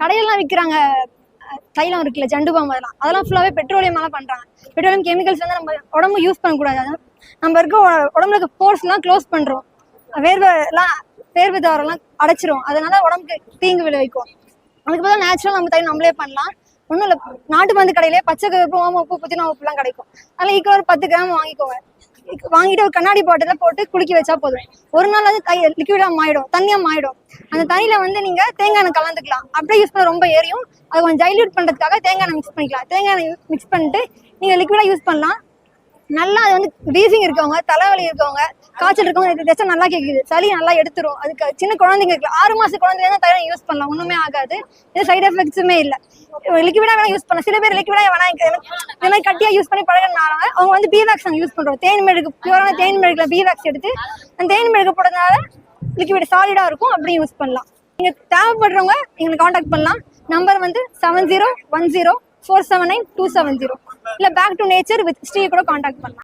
கடையெல்லாம் விற்கிறாங்க தைலம் இருக்குல்ல ஜண்டு பாம் அதெல்லாம். அதெல்லாம் ஃபுல்லாகவே பெட்ரோலியமாக பண்ணுறாங்க பெட்ரோலியம் கெமிக்கல்ஸ் வந்து நம்ம உடம்பு யூஸ் பண்ணக்கூடாது. அதான் நம்ம இருக்க உடம்புல இருக்க போர்ஸ்லாம் க்ளோஸ் பண்ணுறோம் வேர்வை எல்லாம் வேர்வை தவறெல்லாம் அடைச்சிரும். அதனால உடம்புக்கு தீங்கு விளைவிக்கும். அதுக்கு பதிலாக நேச்சுரல் நம்ம தைலம் நம்மளே பண்ணலாம். ஒன்றும் இல்லை நாட்டு மருந்து கடையிலே பச்சை கருப்பு ஓம உப்பு புதினா உப்புலாம் கிடைக்கும். அதனால் ஈக்குவல் ஒரு பத்து கிராம் வாங்கிக்கோங்க. வாங்கிட்டு ஒரு கண்ணாடி பாட்டில போட்டு குளிக்க வச்சா போதும். ஒரு நாள் அது தை லிக்விடா மாயிடும் தண்ணியா மாயிடும் அந்த தண்ணியில வந்து நீங்க தேங்காய் எண்ணெய் கலந்துக்கலாம். அப்படியே யூஸ் பண்ண ரொம்ப ஏறியும் அது கொஞ்சம் டைல்யூட் பண்றதுக்காக தேங்காய் எண்ணெய் மிக்ஸ் பண்ணிக்கலாம். தேங்காய் எண்ணெய் மிக்ஸ் பண்ணிட்டு நீங்க லிக்விடா யூஸ் பண்ணலாம். நல்லா அது வந்து வீசிங் இருக்கவங்க தலைவலி இருக்கவங்க காய்ச்சல் இருக்கவங்க இது நல்லா கேட்குது சளி நல்லா எடுத்துரும். அதுக்கு சின்ன குழந்தைங்க இருக்கு ஆறு மாசம் குழந்தைங்க தைலம் யூஸ் பண்ணலாம். ஒண்ணுமே ஆகாது. இது சைடு எஃபெக்ட்ஸுமே இல்லை. லிக்விடா வேணா யூஸ் பண்ணலாம் சில பேர் லிக்விடா வேணா இந்த மாதிரி கட்டியா யூஸ் பண்ணி பழகினாலும் அவங்க வந்து பீவாக்ஸ் நாங்கள் யூஸ் பண்றோம். தேன் மெழுகு பியூரான தேன் மெழுகுல பீவாக்ஸ் எடுத்து அந்த தேன் மெழுகு போடுறதுனால லிக்விட் சாலிடா இருக்கும். அப்படியும் யூஸ் பண்ணலாம். நீங்க தேவைப்படுறவங்க எங்களை காண்டாக்ட் பண்ணலாம். நம்பர் வந்து seven zero one zero four seven nine two seven zero இல்லை back to nature with Shri கூட காண்டாக்ட் பண்ணலாம்.